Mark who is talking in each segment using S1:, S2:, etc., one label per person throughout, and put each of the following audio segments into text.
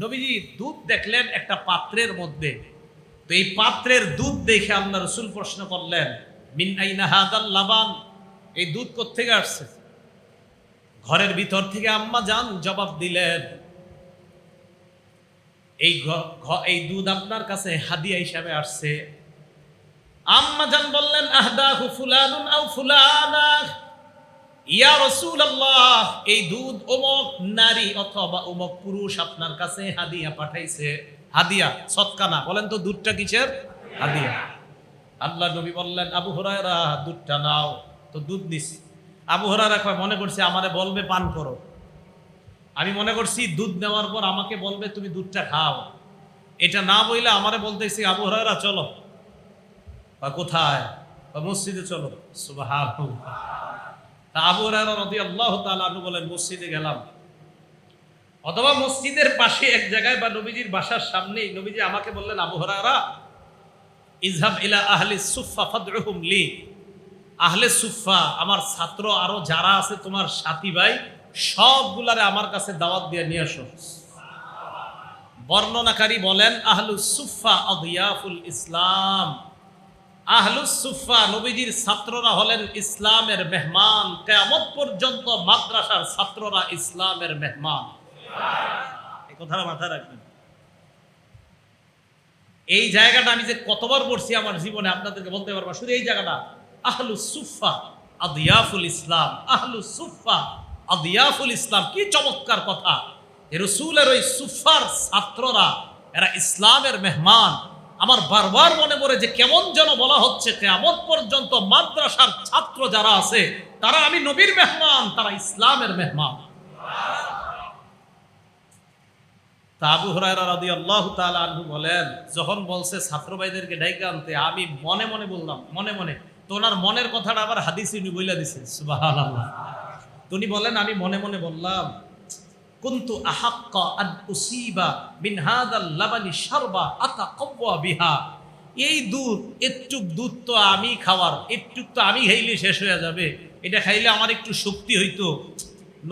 S1: নবীজি দুধ দেখলেন একটা পাত্রের মধ্যে। তো এই পাত্রের দুধ দেখে আল্লাহ রসুল প্রশ্ন করলেন, মিন লাবান? এই দুধ কোত্থেকে আসছে? ঘরের ভিতর থেকে আম্মা যান, জবাব দিলেন, এই এই দুধ আপনার কাছে হাদিয়া হিসাবে আসছে। আম্মা জান বললেন, আহদাহু ফুলানুন আও ফুলানা। ইয়া রাসূলুল্লাহ, এই দুধ অমুক নারী অথবা অমুক পুরুষ আপনার কাছে হাদিয়া পাঠাইছে। হাদিয়া সৎকা না বলেন তো দুধটা কিসের? হাদিয়া। আল্লাহ নবী বললেন, আবু হুরায়রা, দুধটা নাও, তো দুধ নিছি আবু হুরায়রা কয়, মনে করছে আমারে বলবে, পান করো। আমি মনে করছি, দুধ নেওয়ার পর আমাকে বলবে, তুমি দুধটা খাও। এটা না বইলে আমারে বলতেছি, আবু হুরায়রা, চলো। বা কোথায়? বা মসজিদে চলো। তা আনহু বলেন, মসজিদে গেলাম। অথবা মসজিদের পাশে এক জায়গায় বা নবীজির বাসার সামনেই, নবীজি আমাকে বললেন ইলা আহলি সুফা আমার ছাত্র, আরও যারা আছে তোমার সাথী ভাই, সবগুলারে আমার কাছে দাওয়াত দিয়ে নিয়ে আসো। বর্ণনাকারী বলেন আহলু সুফা ইসলাম। আহলু সুফা নবীজির ছাত্ররা হলেন ইসলামের মেহমান। কেয়ামত পর্যন্ত মাদ্রাসার ছাত্ররা ইসলামের মেহমান। এই কথাটা মাথায় রাখবেন। এই জায়গাটা আমি যে কতবার পড়ছি আমার জীবনে আপনাদেরকে বলতে পারব শুধু এই জায়গাটা। আহলু সুফা আদিয়াফুল ইসলাম। আহলু সুফা আদিয়াফুল ইসলাম কি চমৎকার কথা। রসুলের ওই সুফার ছাত্ররা এরা ইসলামের মেহমান। আমার বারবার মনে পড়ে যে কেমন যেন বলা হচ্ছে কেমন পর্যন্ত মাদ্রাসার ছাত্র যারা আছে, তারা আমি নবীর মেহমান, তারা ইসলামের মেহমান। আবু রাদিয়াল্লাহু তাআলা আনহু বলেন, যখন বলছে, ছাত্র ভাইদেরকে ডাইকে আনতে, আমি মনে মনে বললাম, মনে মনে তো ওনার মনের কথাটা আবার হাদিস উনি বইলা দিছে। সুবহানাল্লাহ। তো উনি বলেন, আমি মনে মনে বললাম কুনতু আহাক্কা আন উসিবা মিন হাদাল লাবানি শারবা আতাকাওয়া বিহা। এই দুধ একটুক দুধ তো আমি খাওয়ার একটুক তো আমি খাইলে শেষ হয়ে যাবে। এটা খাইলে আমার একটু শক্তি হইতো।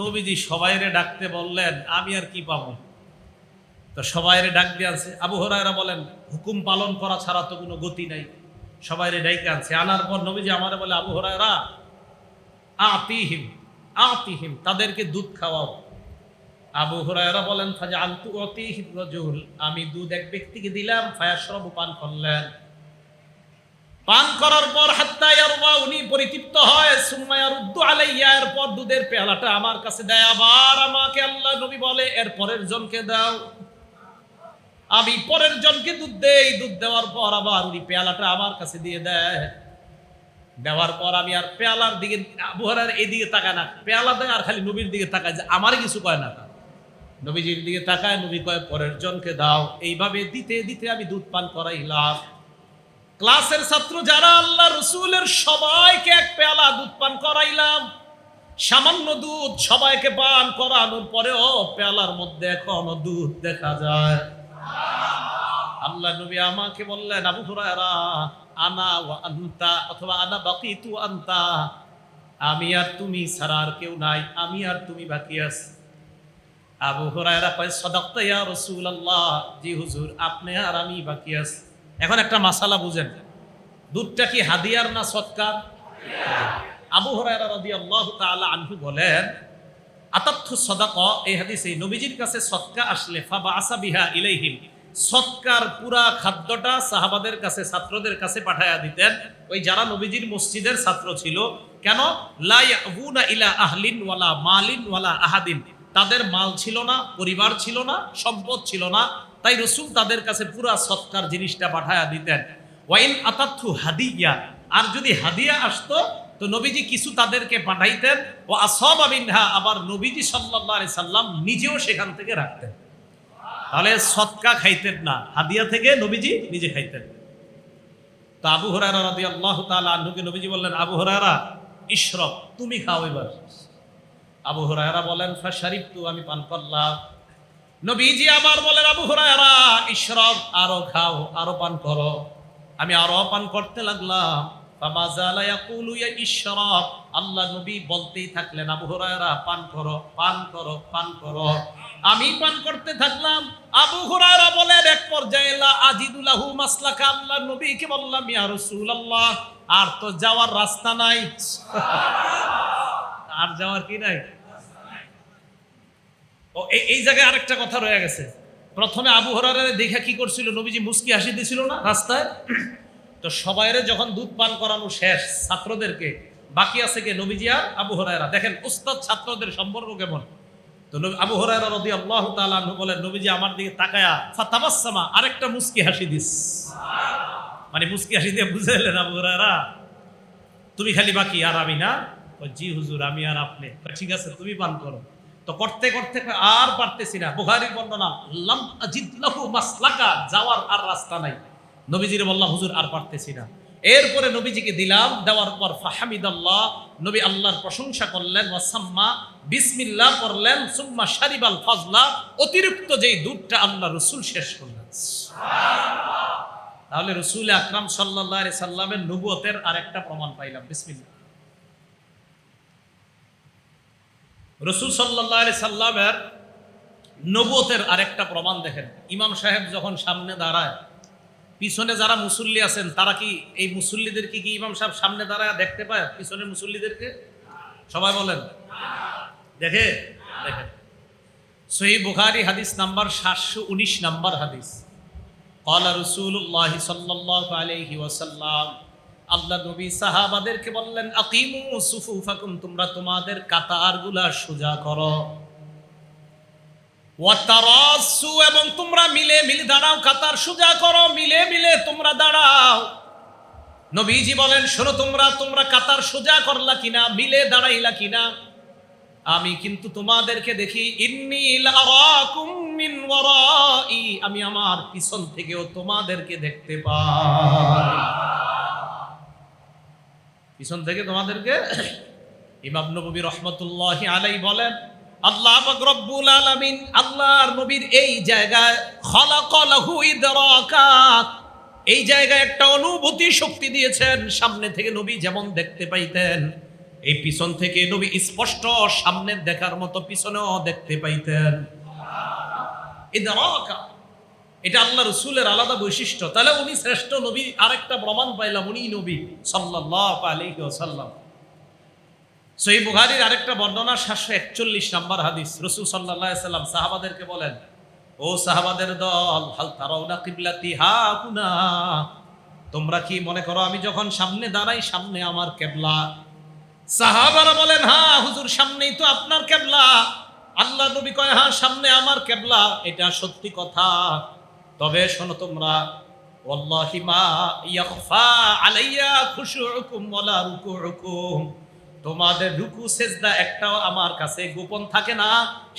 S1: নবীজি সবাইরে ডাকতে বললেন, আমি আর কি পাবো? তো সবাইরে ডাক দিয়ে আনছে। আবু হরায়রা বলেন, হুকুম পালন করা ছাড়া তো কোনো গতি নাই। সবাইরে ডাইকে আনছে। আনার পর নবীজি আমারে বলে, আবু হরায়রা, আতিহিম আতিহিম, তাদেরকে দুধ খাওয়াও। আবু হুরায়রা বলেন ফাজা আলতু অতিহিম রজুল আমি দুধ এক ব্যক্তিকে দিলাম ফায়াসরব পান করলেন। পান করার পর হাত্তা ইয়ারবা, উনি পরিতৃপ্ত হয়, সুম্মা ইয়ারুদ্দু আলাইয়া এরপর দুধের পেয়ালাটা আমার কাছে দেয়, আবার আমাকে আল্লাহ নবী বলে, এর পরের জনকে দাও। আমি পরের জনকে দুধ দেই, দুধ দেওয়ার পর আবার উনি পেয়ালাটা আমার কাছে দিয়ে দেয়। দেওয়ার পর আমি আর পেয়ালার দিকে আবহাওয়ার এদিকে তাকায় না, পেয়ালা দেয় আর খালি নবীর দিকে তাকায় যে আমার কিছু কয় না নবীজির দিকে তাকায়, নবী কয়, পরের জনকে দাও। এইভাবে দিতে দিতে আমি দুধ পান করাইলাম। ক্লাসের ছাত্র যারা আল্লাহ রসুলের সবাইকে এক পেয়ালা দুধ পান করাইলাম, সামান্য দুধ সবাইকে পান করানোর পরেও পেয়ালার মধ্যে এখনও দুধ দেখা যায়। আল্লাহ নবী আমাকে বললেন, আবু হুরায়রা, আনা ওয়া আনতা অথবা আনা বাকিতু আনতা। আমি আর তুমি ছাড়া আর কেউ নাই, আমি আর তুমি বাকি আছি। আবু হুরায়রা কয়, সদাক্তা ইয়া জি হুজুর, আপনি আর আমি বাকি আছি। এখন একটা মাসালা বুঝেন। দুধটা কি হাদিয়ার না সৎকার? আবু হুরায়রা রাদিয়াল্লাহু তাআলা আনহু বলেন আতাত্থু সদাক? এই হাদিসে নবীজির কাছে সৎকা আসলে ফাবা আসা বিহা ইলাইহিম। সৎকার পুরা খাদ্যটা সাহাবাদের কাছে, ছাত্রদের কাছে পাঠায়া দিতেন। ওই যারা নবীজির মসজিদের ছাত্র ছিল, কেন? লা ইয়াবুনা ইলা আহলিন ওয়ালা মালিন ওয়ালা আহাদিন। তাদের মাল ছিল না, পরিবার ছিল না, সম্পদ ছিল না। তাই রসুল তাদের কাছে পুরা সৎকার জিনিসটা পাঠায়া দিতেন। ওয়াইন আতাত্থু হাদিয়া, আর যদি হাদিয়া আসতো, তো নবীজি কিছু তাদেরকে পাঠাইতেন। ও আসব আবিনহা আবার নবীজি সাল্লাহ সাল্লাম নিজেও সেখান থেকে রাখতেন। তাহলে সৎকা খাইতেন না, হাদিয়া থেকে নবীজি নিজে খাইতেন। তো আবু হরারা রাদি আল্লাহ তালা আহ্নুকে নবীজি বললেন, আবু হরারা ইশরব, তুমি খাও এবার। আবু হরায়রা বলেন ফাশারিব তু আমি পান করলাম। নবীজি আবার বলেন, আবু হরায়রা, ইশরব, আরও খাও, আরও পান করো। আমি আরও পান করতে লাগলাম। আল্লাহ নবী বলতেই থাকলেন, আবু হুরায়রা, পান করো পান করো পান করো। আমি পান করতে থাকলাম। আবু হুরায়রা বলেন, এক পর্যায়ে আজিদুলাহু মাসলাকা। আল্লাহ নবীকে বললাম, ইয়া রাসূলুল্লাহ, আর তো যাওয়ার রাস্তা নাই। আর যাওয়ার কি নাই? ও এই জায়গায় আরেকটা কথা রয়ে গেছে। প্রথমে আবু হরারের দেখে কি করছিল? নবীজি মুস্কি হাসি দিছিল না রাস্তায়? তো সবাইরে যখন দুধ পান করানো শেষ, ছাত্রদেরকে, বাকি আছে কে? নবীজি আর আবু হরায়রা। দেখেন, উস্তাদ ছাত্রদের সম্পর্ক কেমন? তো আবু হরায়রা রদি আল্লাহ তালু বলেন, নবীজি আমার দিকে তাকায়া, ফাতাবাসামা, আরেকটা মুস্কি হাসি দিস। মানে মুস্কি হাসি দিয়ে বুঝে এলেন আবু হরায়রা, তুমি খালি বাকি, আর আমি না? জি হুজুর, আমি আর আপনি। ঠিক আছে, তুমি পান করো। তো করতে করতে আর পারতেছি না। বুখারীর বর্ণনা, লাম আজিদ লাহু মাসলাকা যাওয়ার আর রাস্তা নাই। নবীজির বললাম হুজুর, আর পারতেছি না। এরপরে নবীজিকে দিলাম, দেওয়ার পর ফাহামিদাল্লাহ, নবী আল্লাহর প্রশংসা করলেন, ওয়াসাম্মা বিসমিল্লাহ করলেন, সুম্মা শারিবাল ফজলা অতিরিক্ত যেই দুধটা আল্লাহ রসুল শেষ করলেন। তাহলে রসুল আকরাম সাল্লাহ সাল্লামের নবুয়তের আরেকটা প্রমাণ পাইলাম। বিসমিল্লাহ। রসুল সাল্লাহ আলি সাল্লামের নবতের আরেকটা প্রমাণ দেখেন। ইমাম সাহেব যখন সামনে দাঁড়ায়, পিছনে যারা মুসল্লি আছেন, তারা কি এই মুসল্লিদের কি কি ইমাম সাহেব সামনে দাঁড়ায় দেখতে পায়? পিছনের মুসল্লিদেরকে? সবাই বলেন। দেখে? দেখেন। সহি বুখারি হাদিস নাম্বার সাতশো উনিশ নাম্বার হাদিস। কলা রসুল্লাহ সাল্লাহ আলহি ওয়াসাল্লাম আল্লাহ নবী সাহাবাদেরকে বললেন, আকিমু সুফুফাকুম, তোমরা তোমাদের কাতারগুলা সোজা করো। ওয়াতারাসু, এবং তোমরা মিলে মিলে দাঁড়াও, কাতার সোজা করো, মিলে মিলে তোমরা দাঁড়াও। নবীজি বলেন, শোনো তোমরা তোমরা কাতার সোজা করলা কিনা, মিলে দাঁড়াইলা কিনা? আমি কিন্তু তোমাদেরকে দেখি আমি আমার পিছন থেকেও তোমাদেরকে দেখতে পাই। পিছন থেকে তোমাদেরকে ইমাম নবী রহমতুল্লাহ আলাই বলেন, আল্লাহ রব্বুল আলামিন আল্লাহর নবীর এই জায়গায় খলাকলাহু ইদরাকাত এই জায়গায় একটা অনুভূতি শক্তি দিয়েছেন, সামনে থেকে নবী যেমন দেখতে পাইতেন, এই পিছন থেকে নবী স্পষ্ট সামনে দেখার মতো পিছনেও দেখতে পাইতেন। ইদরাকা। এটা আল্লাহ রসুলের আলাদা বৈশিষ্ট্য। তাহলে উনি শ্রেষ্ঠ নবী, আরেকটা প্রমাণ পাইলাম, উনি নবী সাল্লাহ আলাইহি ওয়াসাল্লাম। সই বুখারির আরেকটা বর্ণনা, সাতশো একচল্লিশ নাম্বার হাদিস। রসুল সাল্লাহ সাল্লাম সাহাবাদেরকে বলেন, ও সাহাবাদের দল, হাল তারাউনা কিবলাতি হা কুনা তোমরা কি মনে করো আমি যখন সামনে দাঁড়াই, সামনে আমার কেবলা? সাহাবারা বলেন হ্যাঁ হুজুর, সামনেই তো আপনার কেবলা। আল্লাহ নবী কয় হ্যাঁ সামনে আমার কেবলা। এটা সত্যি কথা। তবে শোনো তোমরা, ওয়াল্লাহি মা আলাইয়া খুশুউকুম তোমাদের রুকু, সেজদা একটাও আমার কাছে গোপন থাকে না।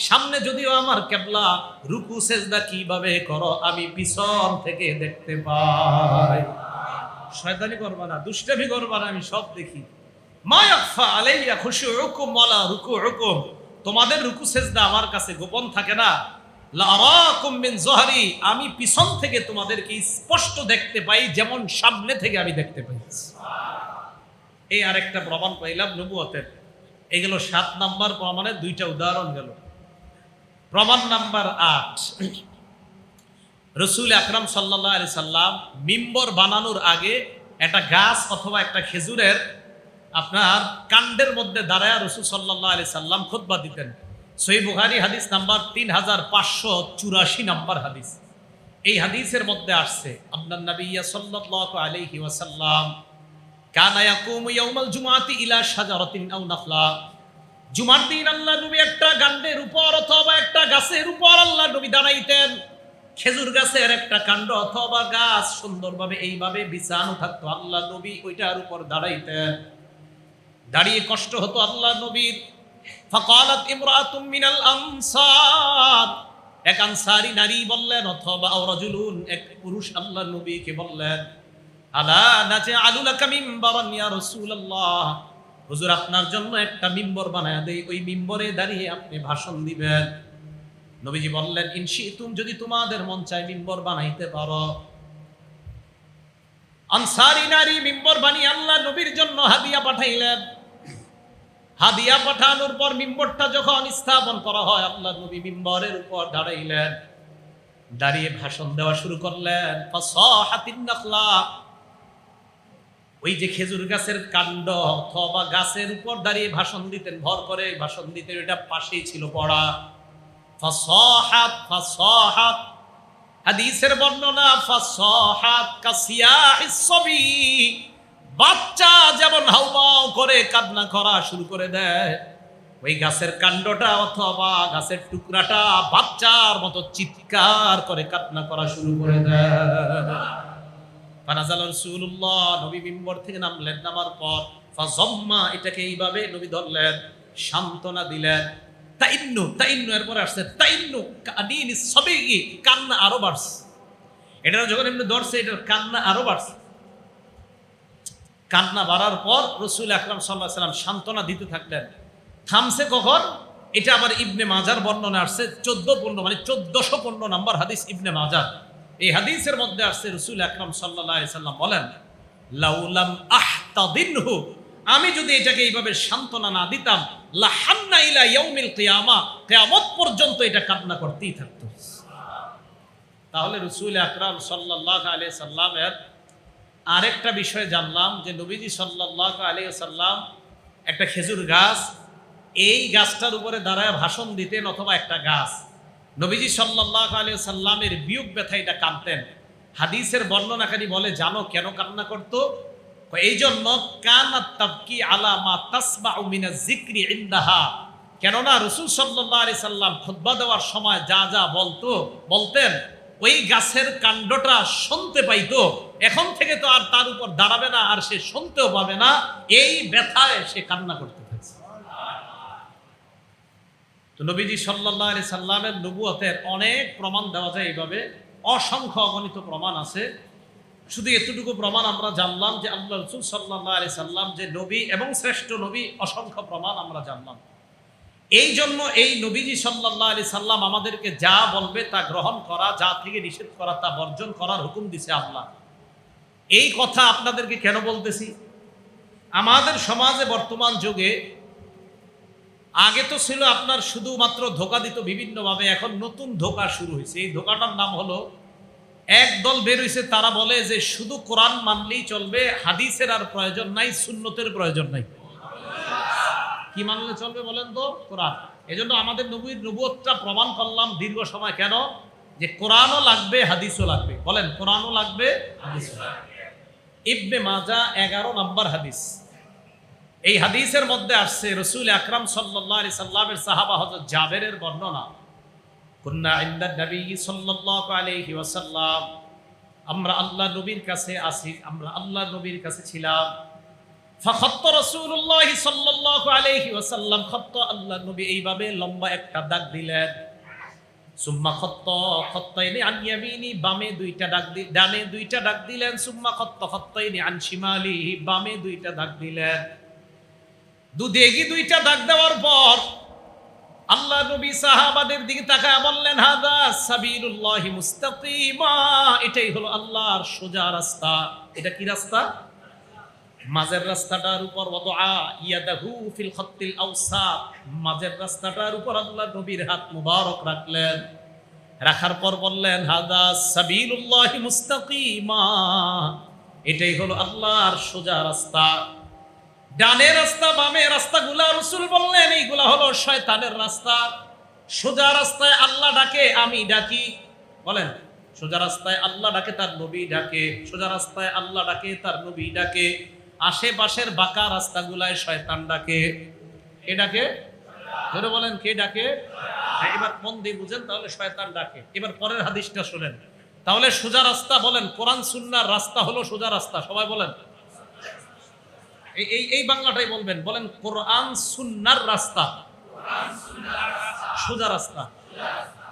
S1: সামনে যদিও আমার কেবলা, রুকু, সেজদা কীভাবে করো আমি পিছন থেকে দেখতে পাই। শয়তানি করবা না, দুষ্টামি করবা আমি সব দেখি। মা ইয়াখফা আলাইয়া খুশুউকুম ওয়ালা রুকুউকুম তোমাদের রুকু, সেজদা আমার কাছে গোপন থাকে না। আমি পিছন থেকে তোমাদেরকে স্পষ্ট দেখতে পাই, যেমন সামনে থেকে আমি দেখতে পাই। এই আরেকটা প্রমাণ পাইলাম নবুয়তের। এগুলো সাত নাম্বার প্রমাণের দুইটা উদাহরণ গেল। প্রমাণ নাম্বার আট। রসুল আকরাম সাল্লাহ আলি সাল্লাম মিম্বর বানানোর আগে একটা গাছ অথবা একটা খেজুরের আপনার কাণ্ডের মধ্যে দাঁড়ায় রসুল সাল্লাহ আলি সাল্লাম খুতবা দিতেন। সই বুহারি হাদিস নাম্বার তিন হাজার পাঁচশো চুরাশি নাম্বার হাদিস। এই হাদিসের মধ্যে আসছে আপনার নবী সাল্লাল্লাহু আলাইহি ওয়াসাল্লাম আল্লাহ নবী একটা উপর অথবা একটা গাছের উপর আল্লাহ নবী দাঁড়াইতেন। খেজুর গাছের একটা কাণ্ড অথবা গাছ সুন্দরভাবে এইভাবে আল্লাহ নবী ওইটার উপর দাঁড়াইতেন। দাঁড়িয়ে কষ্ট হতো আল্লাহ নবীর। ফাকালাত ইমরাতুম মিনাল আনসার। এক আনসারি নারী বললেন, অথবা রাজুলুন, এক পুরুষ আল্লাহ নবীকে বললেন, আলা নাচে আলুলাকা মিম্বারান ইয়া রাসূলুল্লাহ। হুজুর, আপনার জন্য একটা মিম্বর বানায় দেই, ওই মিম্বরে দাঁড়িয়ে আপনি ভাষণ দিবেন। নবীজি বললেন ইনশি তুমি যদি তোমাদের মন চায় মিম্বর বানাইতে পারো। আনসারি নারী মিম্বর বানিয়ে আল্লাহ নবীর জন্য হাদিয়া পাঠাইলেন। হাদিয়া পাঠানোর পর মিম্বরটা যখন স্থাপন করা হয়, আল্লাহ নবী মিম্বরের উপর দাঁড়াইলেন। দাঁড়িয়ে ভাষণ দেওয়া শুরু করলেন ওই যে খেজুর গাছের কাণ্ড অথবা গাছের উপর দাঁড়িয়ে ভাষণ দিতেন, ভর করে ভাষণ দিতেন, এটা পাশেই ছিল পড়া। ফাসাহাত ফাসাহাত। হাদিসের বর্ণনা সবি। বাচ্চা যেমন হাউমাউ করে, কান্না করা শুরু করে দেয়। ওই গাছের কাণ্ডটা অথবা গাছের টুকরাটা বাচ্চার মতো চিৎকার করে, কান্না করা শুরু করে দেয়। ফানাজাল নবী মিম্বর থেকে নামলেন, নামার পর ফাজম্মা এটাকে এইভাবে নবী ধরলেন, সান্ত্বনা দিলেন, তাইন্নু তাইন্নু, এরপরে আসছে, তাইন্নু কাদিন সবিগি কান্না আরও বাড়ছে। এটা যখন এমনি ধরছে, এটার কান্না আরও বাড়ছে। কান্না বাড়ার পর রসুল আকরাম সাল্লাহ সাল্লাম সান্ত্বনা দিতে থাকলেন। থামছে কখন? এটা আবার ইবনে মাজার বর্ণনা আসছে, চোদ্দ পূর্ণ মানে চোদ্দশো পূর্ণ নাম্বার হাদিস ইবনে মাজার। এই হাদিসের মধ্যে আসছে, রসুল আকরাম সাল্লাহ সাল্লাম বলেন লাউলাম আহতাদিনহু আমি যদি এটাকে এইভাবে সান্ত্বনা না দিতাম, লাহান্না ইলা ইয়াউমিল কিয়ামা পর্যন্ত এটা কান্না করতেই থাকতো। তাহলে রসুল আকরাম সাল্লাহ আলিয়া সাল্লামের আরেকটা বিষয় জানলাম যে নবীজি সাল্লাহ আলিয়া সাল্লাম একটা খেজুর গাছ, এই গাছটার উপরে দাঁড়ায় ভাষণ দিতেন অথবা একটা গাছ। নবীজি সাল্লাহ আলিয়া সাল্লামের বিয়োগ ব্যথা এটা কাঁদতেন হাদিসের বর্ণনাকারী বলে, জানো কেন কান্না করতো? এই জন্য কানা তাবকি ইন্দাহা। কেননা রসুল সাল্লাহ আলি সাল্লাম খুদ্া দেওয়ার সময় যা যা বলতো, বলতেন। ওই গাছের কাণ্ডটা শুনতে পাইতো। এখন থেকে তো আর তার উপর দাঁড়াবে না, আর সে শুনতেও পাবে না। এই ব্যথায় সে কান্না করতে থাকছে। তো নবীজি সাল্লাহ আলি সাল্লামের নবুয়তের অনেক প্রমাণ দেওয়া যায় এইভাবে। অসংখ্য অগণিত প্রমাণ আছে। শুধু এতটুকু প্রমাণ আমরা জানলাম যে আল্লাহ রসুল সাল্লাহ আলি সাল্লাম যে নবী এবং শ্রেষ্ঠ নবী, অসংখ্য প্রমাণ আমরা জানলাম। এই জন্য এই নবীজি সাল্লাহ আলি সাল্লাম আমাদেরকে যা বলবে তা গ্রহণ করা, যা থেকে নিষেধ করা, তা বর্জন করার হুকুম দিছে আল্লাহ। এই কথা আপনাদেরকে কেন বলতেছি? আমাদের সমাজে বর্তমান যুগে আগে তো ছিল আপনার শুধুমাত্র ধোকা দিত বিভিন্নভাবে, এখন নতুন ধোকা শুরু হয়েছে। এই ধোকাটার নাম হলো, এক দল বের হয়েছে, তারা বলে যে শুধু কোরআন মানলেই চলবে, হাদিসের আর প্রয়োজন নাই, সুন্নতের প্রয়োজন নাই। কি মানলে চলবে বলেন তো? কোরআন। এজন্য আমাদের নবীর নবুয়তটা প্রমাণ করলাম দীর্ঘ সময়। কেন? যে কোরআনও লাগবে, হাদিসও লাগবে। বলেন, কোরআনও লাগবে, হাদিসও লাগবে। ইবনে মাজা এগারো নম্বর হাদিস। এই হাদিসের মধ্যে আসছে, রসুল আকরাম সাল্লাহ আলি সাল্লামের সাহাবা হজরত জাবেরের বর্ণনা। কুন্না ইন্দা নবী সাল্লাল্লাহু আলাইহি ওয়াসাল্লাম। আমরা আল্লাহ নবীর কাছে আসি, আমরা আল্লাহ নবীর কাছে ছিলাম। ফাখাত্ত রাসূলুল্লাহ সাল্লাল্লাহু আলাইহি ওয়াসাল্লাম, খাত্ত আল্লাহ লম্বা একটা দাগ দিলেন। সুম্মা খত্ত, খত্তাইনি আন ইয়ামিনি, বামে দুইটা দাগ দি, ডানে দুইটা দাগ দিলেন। সুম্মা খত্ত, খত্তাইনি আন শিমালি, বামে দুইটা দাগ দিলেন। দুদেগি দুইটা দাগ দেওয়ার পর আল্লাহ নবী সাহাবাদের দিকে তাকায় বললেন, হাদা সাবিলুল্লাহ মুস্তাকিমা। এটাই হলো আল্লাহর সোজা রাস্তা। এটা কি রাস্তা? মাঝের রাস্তাটার উপর ফিল খাত্তিল মাঝের রাস্তাটার উপর আল্লাহ নবীর হাত মুবারক রাখলেন। রাখার পর বললেন, হাদা সাবিলুল্লাহ এটাই হলো আল্লাহর সোজা রাস্তা। ডানে রাস্তা, বামে রাস্তাগুলা রসুল বললেন, এইগুলা হলো শয়তানের রাস্তা। সোজা রাস্তায় আল্লাহ ডাকে, আমি ডাকি। বলেন, সোজা রাস্তায় আল্লাহ ডাকে, তার নবী ডাকে। সোজা রাস্তায় আল্লাহ ডাকে, তার নবী ডাকে। আশেপাশের বাঁকা রাস্তাগুলায় শয়তান ডাকে। কে ডাকে? ধরে বলেন কে ডাকে? হ্যাঁ, এবার মন দিয়ে বুঝেন তাহলে শয়তান ডাকে। এবার পরের হাদিসটা শোনেন। তাহলে সোজা রাস্তা বলেন কোরআন সুন্নার রাস্তা হলো সোজা রাস্তা সবাই বলেন। এই এই এই বাংলাটাই বলবেন বলেন কোরআন সুন্নার রাস্তা। সোজা রাস্তা।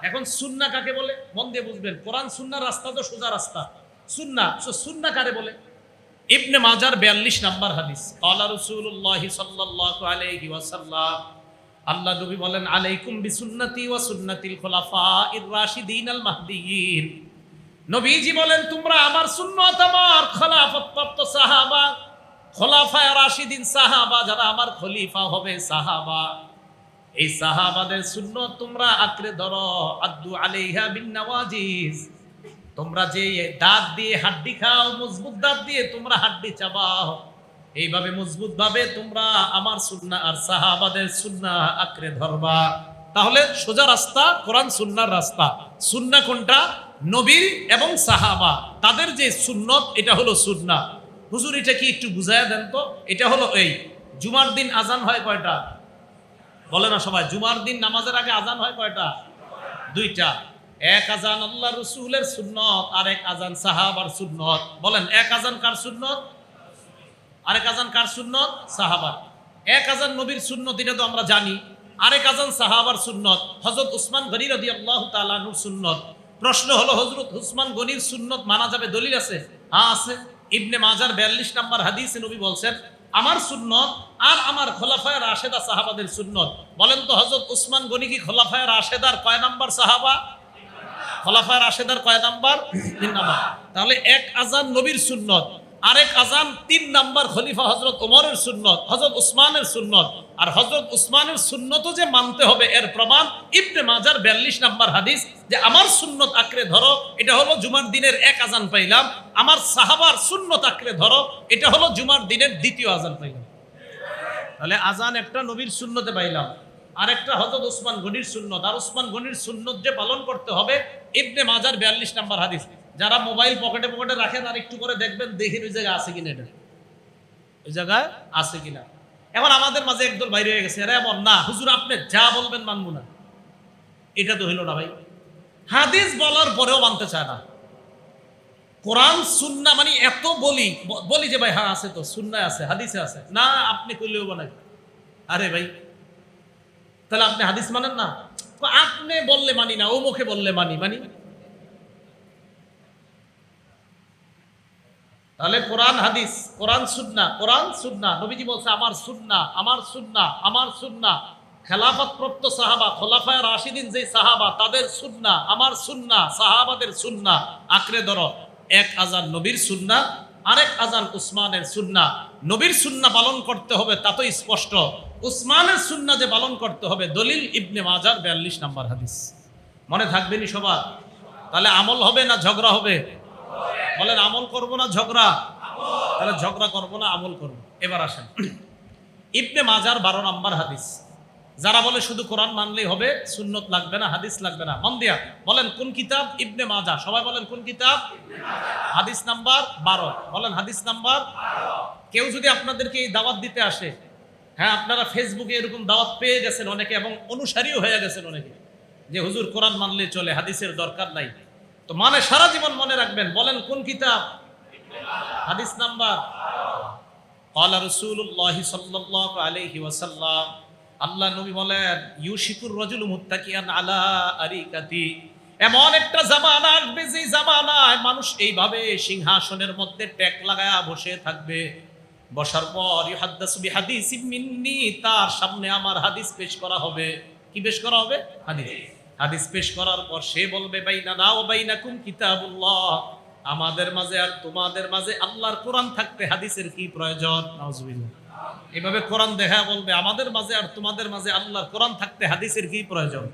S1: এখন সুন্না কাকে বলে? মন দিয়ে বুঝবেন কোরআন সুন্নার রাস্তা তো সোজা রাস্তা। সুন্না সুন্না কারে বলে? ইবনে মাজার বিয়াল্লিশ নাম্বার হাদিস। আল্লাহ রসুল্লাহ সাল্লাল্লাহু আলাইহি ওয়াসাল্লাম, আল্লাহ নবী বলেন, আলাইকুম বিসুন্নতি ওয়া সুন্নাতিল খুলাফা ইর রাশিদিন আল মাহদিয়িন। নবীজি বলেন, তোমরা আমার সুন্নত, আমার খলাফত প্রাপ্ত সাহাবা, খোলাফায় রাশিদিন সাহাবা, যারা আমার খলিফা হবে সাহাবা। এই সাহাবাদের সুন্নত তোমরা আঁকড়ে ধরো। আব্দু আলাইহা বিন নওয়াজিজ। তোমরা যে দাঁত দিয়ে হাড্ডি খাও, মজবুত দাঁত দিয়ে তোমরা হাড্ডি চাবাও। এইভাবে মজবুত ভাবে তোমরা আমার সুন্না আর সাহাবাদের সুন্না আঁকড়ে ধরবা। তাহলে সোজা রাস্তা, কোরআন সুন্নার রাস্তা। সুন্না কোনটা? নবীর এবং সাহাবা। তাদের যে সুন্নত, এটা হলো সুন্না হুজুর, এটা কি একটু বুঝাইয়া দেন তো? এটা হলো এই, জুমার দিন আজান হয় কয়টা? বলে না সবাই, জুমার দিন নামাজের আগে আজান হয় কয়টা? দুইটা। এক আজান আল্লাহ রসুলের সুন্নত আর এক আজান সাহাবার সুন্নত। বলেন, এক আজান কার সুন্নত? আরেক আজান কার সুন্নত? সাহাবার। এক আজান নবীর সুন্নত, এটা তো আমরা জানি। আরেক আজান সাহাবার সুন্নত হজরত উসমান গনির আল্লাহ তালানুর সুন্নত। প্রশ্ন হলো হজরত উসমান গনির সুন্নত মানা যাবে দলিল আছে? হ্যাঁ আছে। ইবনে মাজার বিয়াল্লিশ নাম্বার হাদিস নবী বলছেন, আমার সুন্নত আর আমার খোলাফায় রাশেদা সাহাবাদের সুন্নত। বলেন তো হজরত উসমান গনি কি খোলাফায় রাশেদার কয় নাম্বার সাহাবা? খোলাফায় রাশেদার কয় নাম্বার? তিন নাম্বার। তাহলে এক আজান নবীর সুন্নত, আরেক আজান তিন নাম্বার খলিফা হজরত ওমরের সুন্নত হজরত উসমানের সুন্নত। আর হজরত উসমানের সুন্নত যে মানতে হবে, এর প্রমাণ ইবনে মাজার বিয়াল্লিশ নাম্বার হাদিস, যে আমার সুন্নত আঁকড়ে ধরো, এটা হলো জুমার দিনের এক আজান পাইলাম। আমার সাহাবার সুন্নত আঁকড়ে ধরো, এটা হলো জুমার দিনের দ্বিতীয় আজান পাইলাম। তাহলে আজান একটা নবীর সুন্নতে পাইলাম। আরেকটা হজরত উসমান গনির সুন্নত। আর উসমান গনির সুন্নত যে পালন করতে হবে ইবনে মাজার বিয়াল্লিশ নাম্বার হাদিস। যারা মোবাইল পকেটে পকেটে রাখেন আর একটু করে দেখবেন দেখেন ওই জায়গায় আছে কিনা এটা। ওই জায়গায়? আছে কিনা। এখন আমাদের মাঝে একদল বাইরে হয়ে গেছে এরা এমন না হুজুর আপনি যা বলবেন মানবো না। এটা তো হইল না ভাই। হাদিস বলার পরেও মানতে চায় না। কোরআন সুন্না মানে এত বলি বলি যে ভাই হ্যাঁ আছে তো সুন্নায় আছে হাদিসে আছে। না আপনি করলেও বলেন আরে ভাই তাহলে আপনি হাদিস মানেন না? আপনি বললে মানি না ও মুখে বললে মানি মানি। তাহলে কোরআন হাদিস, কোরআন সুন্না কোরআন সুন্না নবীজি বলছে আমার সুন্না আমার সুন্না আমার সুন্না খেলাফত প্রাপ্ত সাহাবা, খোলাফায় রাশিদিন যে সাহাবা, তাদের সুন্না আমার সুন্না সাহাবাদের সুন্না আঁকড়ে ধরো, এক হাজার নবীর সুন্না আরেক আজান উসমানের সুন্না। নবীর সুন্না পালন করতে হবে তা তো স্পষ্ট। উসমানের সুন্না যে পালন করতে হবে, দলিল ইবনে মাজার বিয়াল্লিশ নাম্বার হাদিস। মনে থাকবেনি সবার? তাহলে আমল হবে না ঝগড়া হবে? বলেন, আমল করব না ঝগড়া? তাহলে ঝগড়া করব না আমল করব? এবার আসেন। ইবনে মাজার বারো নাম্বার হাদিস। যারা বলে শুধু কোরআন মানলেই হবে সুন্নত লাগবে না হাদিস লাগবে না মন দিয়া বলেন কোন কিতাব ইবনে মাজা সবাই বলেন কোন কিতাব হাদিস নাম্বার বারো বলেন হাদিস নাম্বার কেউ যদি আপনাদেরকে এই দাওয়াত দিতে আসে হ্যাঁ আপনারা ফেসবুকে এরকম দাওয়াত পেয়ে গেছেন অনেকে এবং অনুসারীও হয়ে গেছেন অনেকে যে হুজুর কোরআন মানলে চলে হাদিসের দরকার নাই তো মানে সারা জীবন মনে রাখবেন বলেন কোন কিতাব হাদিস নাম্বার قال رسول الله صلى الله عليه وسلم আল্লাহ নবী বলেন, ইউশিকুর রাজুল মুত্তাকিয়ান আলা আরিকাতি। এমন একটা জামানা আসবে যে জামানায় মানুষ এইভাবে সিংহাসনের মধ্যে ট্যাক লাগায়া বসে থাকবে। বসার পর, ইউহাদ্দাসু বিহাদিসিম মিন্নি, তার সামনে আমার হাদিস পেশ করা হবে। কি পেশ করা হবে? হাদিস। হাদিস পেশ করার পর সে বলবে বাইনা না ও বাইনাকুম কিতাবুল্লাহ। আমাদের মাঝে আর তোমাদের মাঝে আল্লাহর কোরআন থাকতে হাদিসের কি প্রয়োজন? নাউজুবিল্লাহ। এভাবে কোরআন দেখা বলবে, আমাদের মাঝে আর তোমাদের মাঝে আল্লাহর কোরআন থাকতে হাদিসের কি প্রয়োজন?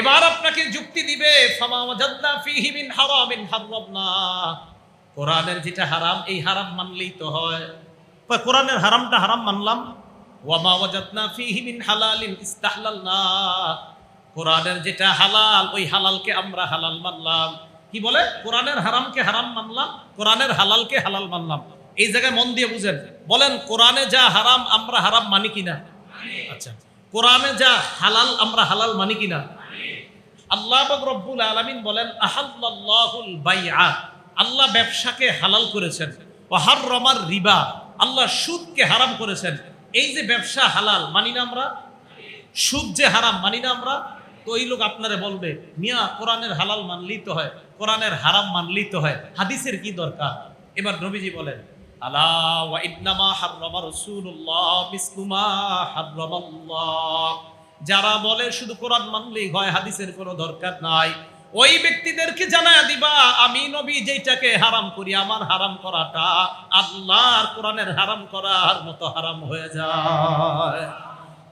S1: এবার আপনাকে যুক্তি দিবে কোরআনের যেটা হারাম, এই হারাম মানলেই তো হয়। কোরআনের হারামটা হারাম মানলাম? ওয়ামা ওয়াজাদনা ফীহি হালালিন ইস্তাহলালনা। কোরআনের যেটা হালাল, ওই হালালকে আমরা হালাল মানলাম। কি বলে? কোরআনের হারামকে হারাম মানলাম, কোরআনের হালালকে হালাল মানলাম। এই জায়গায় মন দিয়ে বুঝেন। বলেন, কোরআনে যা হারাম, আমরা হারাম মানি কিনা? আচ্ছা কোরআনে যা হালাল, আমরা হালাল মানি কিনা? আল্লাহ রব্বুল আলামিন বলেন আহাল্লাহুল বাইআ। আল্লাহ ব্যবসাকে হালাল করেছেন। ওয়া রমার রিবা। আল্লাহ সুদকে হারাম করেছেন। এই যে ব্যবসা হালাল, মানি না আমরা? সুদ যে হারাম, মানি না আমরা? তো ওই লোক আপনারে বলবে, মিয়া, কোরআনের হালাল মানলেই তো হয়, কোরআনের হারাম মানলেই তো হয়। হাদিসের কি দরকার? এবার নবীজি বলেন আলা ওয়া ইন্নামা হাররামা মিসলুমা হাররামাল্লাহ। যারা বলে শুধু কোরআন মানলেই হয়, হাদিসের কোনো দরকার নাই। ওই ব্যক্তিদেরকে জানায় দিবা, আমি নবী যেটাকে হারাম করি, আমার হারাম করাটা আল্লাহর কোরআনের হারাম করার মতো হারাম হয়ে যায়।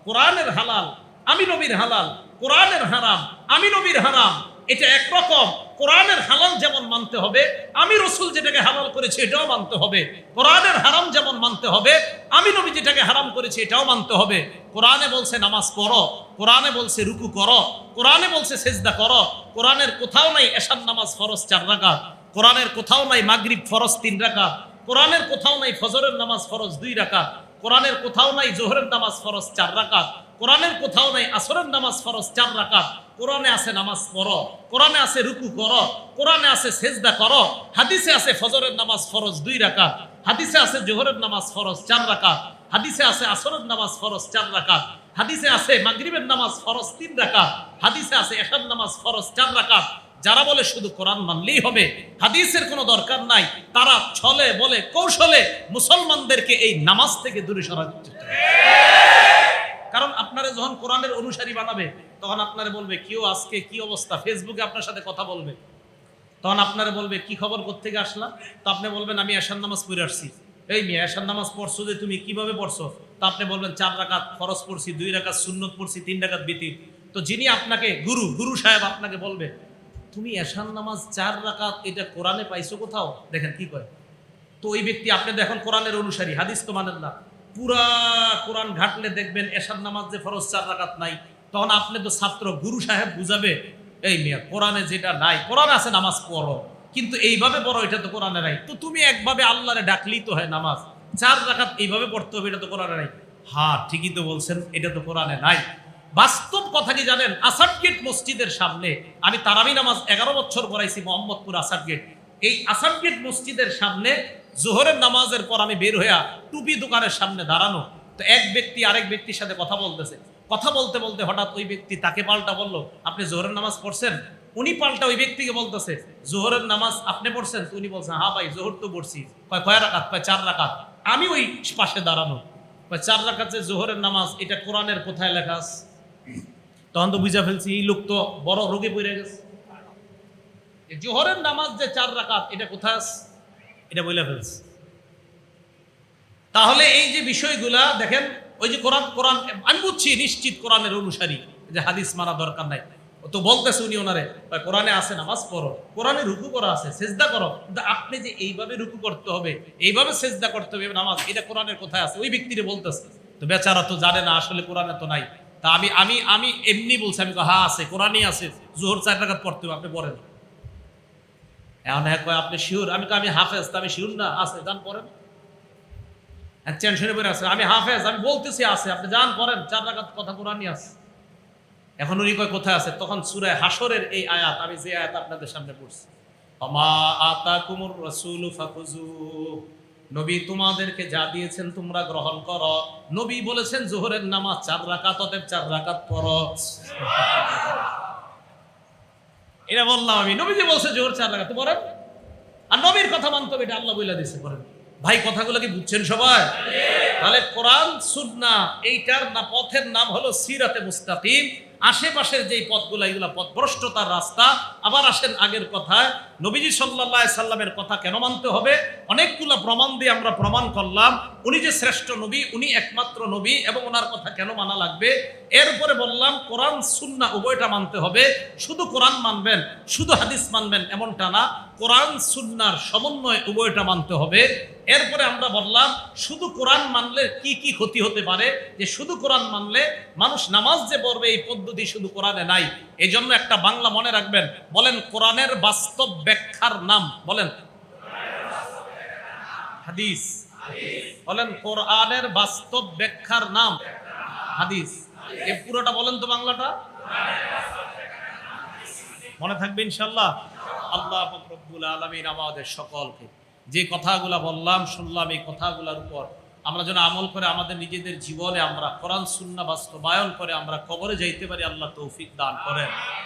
S1: কোরআনের হালাল, আমি নবীর হালাল, কোরআনের হারাম, আমি নবীর হারাম, এটা একরকম কোরআনের হালাল যেমন মানতে হবে, আমি রসুল যেটাকে হালাল করেছি এটাও মানতে হবে। কোরআনের হারাম যেমন মানতে হবে, আমি নবী যেটাকে হারাম করেছি এটাও মানতে হবে। কোরআনে বলছে নামাজ পড়ো, কোরআনে বলছে রুকু করো, কোরআনে বলছে সেজদা করো, কোরআনের কোথাও নাই এশান নামাজ ফরজ চার রাকাত, কোরআনের কোথাও নাই মাগরিব ফরজ তিন রাকাত, কোরআনের কোথাও নাই ফজরের নামাজ ফরজ দুই রাকাত, কোরআনের কোথাও নাই জোহরের নামাজ ফরজ চার রাকাত, কোরআনের কোথাও নাই আসরের নামাজ ফরজ চার রাকাত কোরআনে আছে নামাজ পড়ো, কোরআনে আছে রুকু করো, কোরআনে আছে সেজদা করো, হাদিসে আছে ফজরের নামাজ ফরজ দুই রাকাত, হাদিসে আছে জোহরের নামাজ ফরজ চার রাকাত, হাদিসে আছে আসরের নামাজ ফরজ চার রাকাত, হাদিসে আছে মাগরিবের নামাজ ফরজ তিন রাকাত, হাদিসে আছে এশার নামাজ ফরজ চার রাকাত। যারা বলে শুধু কোরআন মানলেই হবে, হাদিসের কোনো দরকার নাই, তারা ছলে বলে কৌশলে মুসলমানদেরকে এই নামাজ থেকে দূরে সরাচ্ছে কারণ আপনারা যখন কোরআনের অনুসারী বানাবে, তখন আপনারা বলবে কেউ আজকে কি অবস্থা? ফেসবুকে আপনার সাথে কথা বলবে। তখন আপনারা বলবে, কি খবর কোথেকে আসলা? তো আপনি বলবেন, আমি এশার নামাজ পড়ে আসছি। এই মেয়ে এশার নামাজ পড়ছো যে তুমি কীভাবে পড়ছো? তো আপনি বলবেন, চার রাকাত ফরজ পড়ছি, দুই রাকাত সুন্নত পড়ছি, তিন রাকাত বিতির। তো যিনি আপনাকে, গুরু গুরু সাহেব আপনাকে বলবে, তুমি এশার নামাজ চার রাকাত এটা কোরআনে পাইছো কোথাও? দেখেন কি কয়। তো ওই ব্যক্তি, আপনি দেখেন কোরআনের অনুসারী, হাদিস তো মানেন না। পুরা কোরআন ঘাটলে দেখবেন এশার নামাজ যে ফরজ চার রাকাত নাই, তখন আপনি তো ছাত্র, গুরু সাহেব বুঝাবে, এই মেয়ে, কোরআনে যেটা নাই, কোরআন আছে, নামাজ পড়ো। কিন্তু এইভাবে পড়ো, এটা তো কোরআনে নাই। তো তুমি একভাবে আল্লাহরে ডাকলেই তো হয় নামাজ। চার রাখাত এইভাবে পড়তে হবে, এটা তো কোরআনে নাই। হ্যাঁ ঠিকই তো বলছেন, এটা তো কোরআনে নাই। বাস্তব কথা কি জানেন? আসাদ গেট মসজিদের সামনে, আমি তারাবি নামাজ এগারো বছর পড়াইছি, মোহাম্মদপুর আসাদ গেট। এই আসাদ গেট মসজিদের সামনে জোহরের নামাজের পর আমি বের হইয়া টুপি দোকানের সামনে দাঁড়ানো। তো এক ব্যক্তি আরেক ব্যক্তির সাথে কথা বলতেছে। কথা বলতে বলতে হঠাৎ ওই ব্যক্তি তাকে পাল্টা বলল, আপনি জোহরের নামাজ পড়ছেন? উনি পাল্টা ওই ব্যক্তিকে বলতেছে, জোহরের নামাজ আপনি পড়ছেন? তো উনি বলছেন হা ভাই, জোহর তো পড়ছি। কয় কয় রাকাত? কয়, চার রাকাত। আমি ওই পাশে দাঁড়ানো। কয়, চার রাকাত যে জোহরের নামাজ, এটা কোরআনের কোথায় লেখা তখন তো বুঝা ফেলছি, এই লোক তো বড় রোগে পড়ে গেছে। জোহরের নামাজ যে চার রাকাত এটা কোথায় এটা বলে ফেলছে। তাহলে এই যে বিষয়গুলা দেখেন ওই যে কোরআন কোরআন আমি বুঝছি নিশ্চিত কোরআনের অনুসারী যে হাদিস মানা দরকার নাই। তো বলতেছে উনি ওনারে কোরআনে আছে নামাজ পড়ো। কোরআনে রুকু করা আছে সেজদা করো। কিন্তু আপনি যে এইভাবে রুকু করতে হবে এইভাবে সেজদা করতে হবে নামাজ এটা কোরআনের কোথায় আছে? ওই ব্যক্তিরে বলতেছে। তো বেচারা তো জানে না আসলে কোরআনে তো নাই। তা আমি আমি আমি এমনি বলছি আমি হ্যাঁ আছে কোরআনই আছে। জোহর চার টাকা পড়তে হবে আপনি পড়েন। আপনি শিওর আমি আমি হাফেজ আমি শিওর না? আছে যান পড়েন টেনশনে পড়ে আছে আমি হাফেজ, আমি বলতেছি আছে, আপনি যান পড়েন চার রাকাত কথা কোরআনই আছে। এখন উনি কয়, কোথায় আছে? তখন সুরায় হাসরের এই আয়াত, আমি যে আয়াত আপনাদের সামনে পড়ছি। আমা আতাকুমুর রাসূল ফাখুজু নবী তোমাদেরকে যা দিয়েছেন তোমরা গ্রহণ করো। নবী বলেছেন, জোহরের নামাজ চার রাকাত, অতএব চার রাকাত পড়ো। এটা বললাম আমি। নবীজি বলছে জোর চার লাগাতে পারেন আর নবীর কথা মানতে হবে, এটা আল্লাহ বইলা দিয়েছে, পড়েন। ভাই, কথাগুলো কি বুঝছেন সবাই? তাহলে কোরআন সুন্না এইটার না, পথের নাম হলো সিরাতে মুস্তাকিম। আশেপাশের যেই পথগুলো, এগুলো পথভ্রষ্টতার রাস্তা, আবার আসেন আগের কথায়, নবীজি সাল্লাহ সাল্লামের কথা কেন মানতে হবে? অনেকগুলো প্রমাণ দিয়ে আমরা প্রমাণ করলাম। উনি যে শ্রেষ্ঠ নবী, উনি একমাত্র নবী এবং ওনার কথা কেন মানা লাগবে? এরপরে বললাম, কোরআন সুন্না উভয়টা মানতে হবে। শুধু কোরআন মানবেন, শুধু হাদিস মানবেন এমনটা না। কোরআন, সুন্নার সমন্বয় উভয়টা মানতে হবে। এরপরে আমরা বললাম, শুধু কোরআন মানলে কি কি ক্ষতি হতে পারে? যে শুধু কোরআন মানলে মানুষ নামাজ যে পড়বে, এই পদ্ধতি শুধু কোরআনে নাই। এই জন্য একটা বাংলা মনে রাখবেন, বলেন কোরআনের বাস্তব ব্যাখ্যার নাম, বলেন। হাদিস। বলেন কোরআনের বাস্তব ব্যাখ্যার নাম। হাদিস। এ পুরোটা বলেন তো বাংলাটা। মনে থাকবে ইনশাল্লাহ আল্লাহ রব্বুল আলমিন আমাদের সকলকে যে কথাগুলা বললাম, শুনলাম এই কথাগুলোর উপর আমরা যেন আমল করে আমাদের নিজেদের জীবনে আমরা কোরআন সুন্না বাস্তবায়ন করে আমরা কবরে যাইতে পারি, আল্লাহ তৌফিক দান করেন।